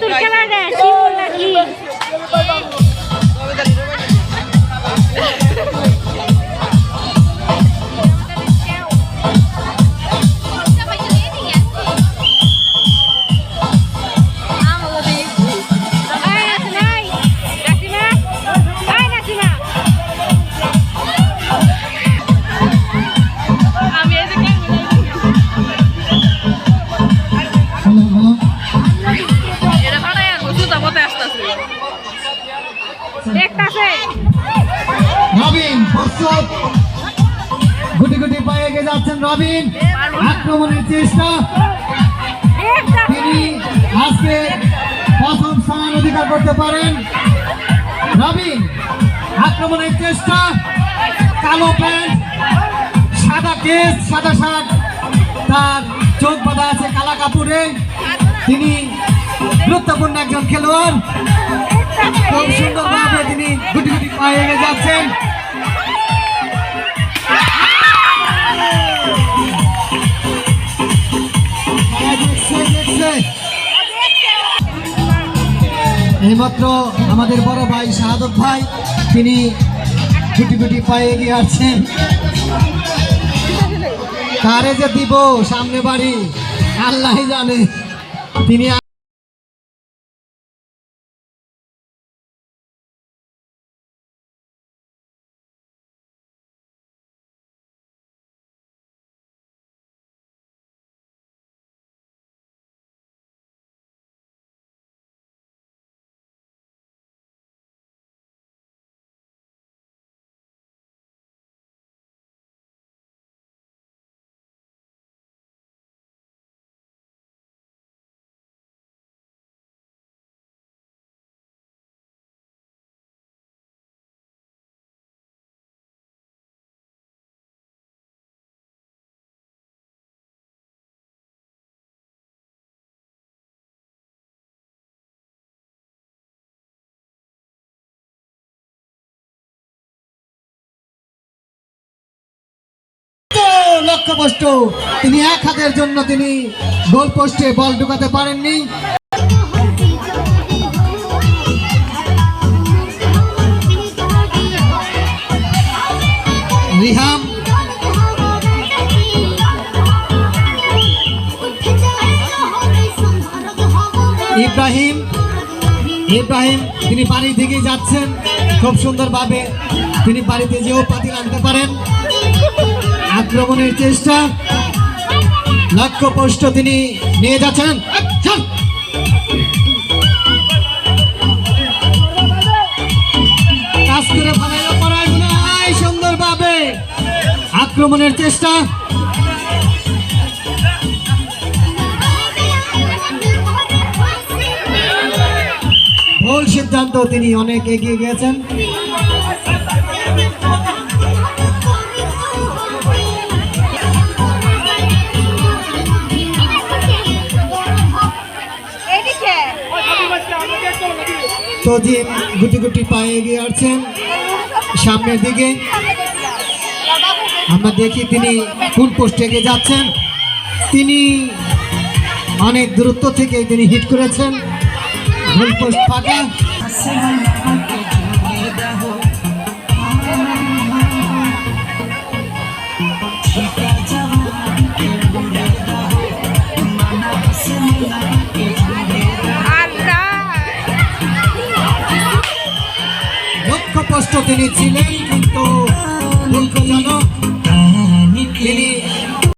তোর খেলা রে দেখতাছে। রবিন প্রস্তুত। গুটি গুটি পায়ে এগিয়ে যাচ্ছেন রবিন। আক্রমণের চেষ্টা। তিনি আজকে প্রথম স্থান অধিকার করতে পারেন। রবিন আক্রমণের চেষ্টা। কালো প্যান্ট সাদা কেস সাদা শার্ট। তার চোখ বাঁধা আছে কালা কাপড়ে। তিনি গুরুত্বপূর্ণ একজন খেলোয়াড়। খুব সুন্দরভাবে তিনি গুটি গুটি পায়ে যাচ্ছেন। এইমাত্র আমাদের বড় ভাই শাহাদত ভাই, তিনি গুটি গুটি পায়ে এগিয়ে আসছেন কারে যে দিব, সামনে বাড়ি আল্লাহ জানে। তিনি লক্ষ্যবস্তু। তিনি এক হাতের জন্য তিনি গোল পোস্টে বল ঢুকাতে পারেননি। রিহাম ইব্রাহিম। ইব্রাহিম, তিনি বাড়ি থেকে যাচ্ছেন। খুব সুন্দরভাবে তিনি বাড়িতে যেও পাতিল আনতে পারেন। আক্রমণের চেষ্টা। পোস্ট তিনি নিয়ে যাচ্ছেন। আক্রমণের চেষ্টা। ভুল সিদ্ধান্ত তিনি অনেক এগিয়ে গিয়েছেন। তজিম গুটি গুটি পায়ে এগিয়ে আসছেন। সামনের দিকে। আমরা দেখি তিনি কোন পোস্টে এগিয়ে যাচ্ছেন। তিনি অনেক দূরত্ব থেকে তিনি হিট করেছেন। গোল পোস্ট ফাঁকা। দুঃখ কষ্ট তিনি ছিলেন কিন্তু দুঃখজনক তিনি